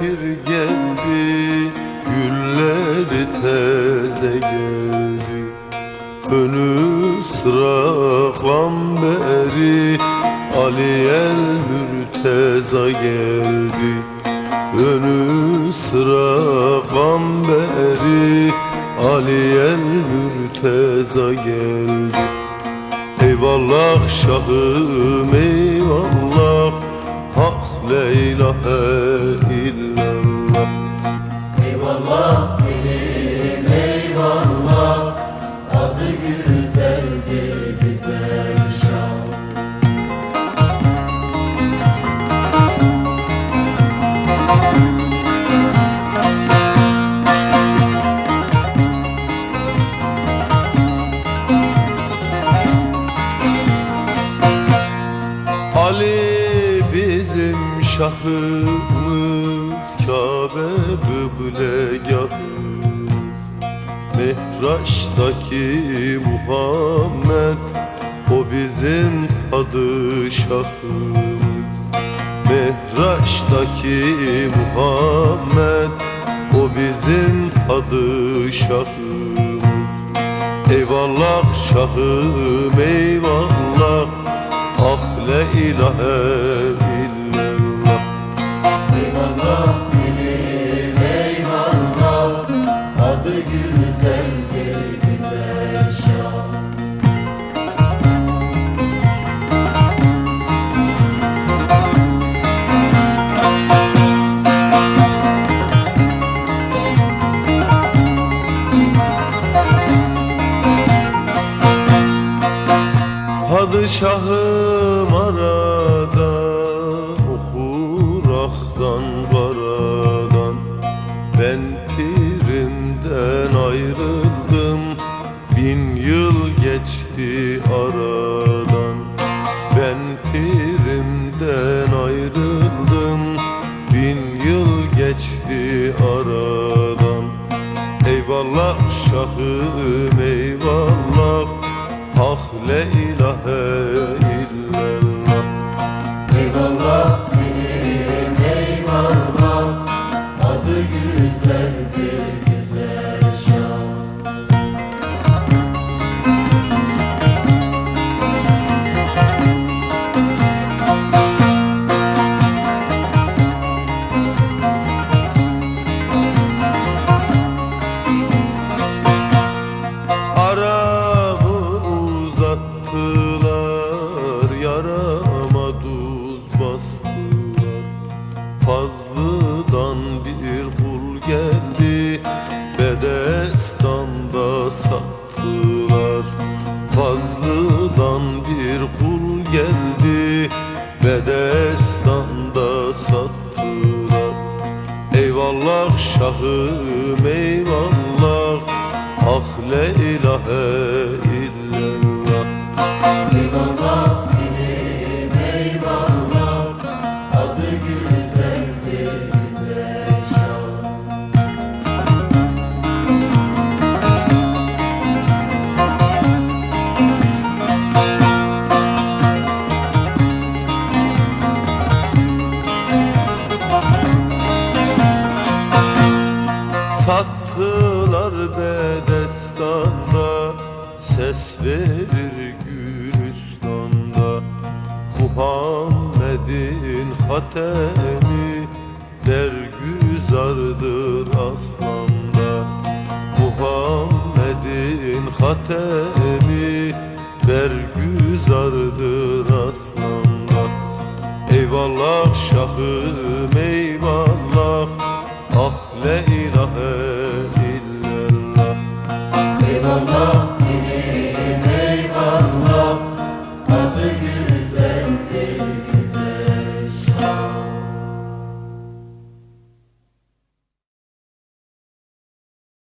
Pir geldi Gülleri teze geldi. Önü sıra kamberi Ali el mürteza geldi. Önü sıra kamberi Ali el mürteza geldi. Eyvallah şahım eyvallah la ilahe illallah şahımız Kabe kıblegahımız Mehraç'taki Muhammed O bizim padişahımız Mehraç'taki Muhammed O bizim padişahımız Eyvallah şahım eyvallah. Ah la ilahe Padişahım arada Okur aktan karadan şahım eyvallah. Ah la ilahe Bedestanda sattılar Eyvallah şahım eyvallah Ah la ilahe Sattılar bedestanda Ses verir Gülistan'da. Muhammed'in hatemi Dergüzardır aslanda. Muhammed'in hatemi Bergüzardır aslanda. Eyvallah şahım eyvallah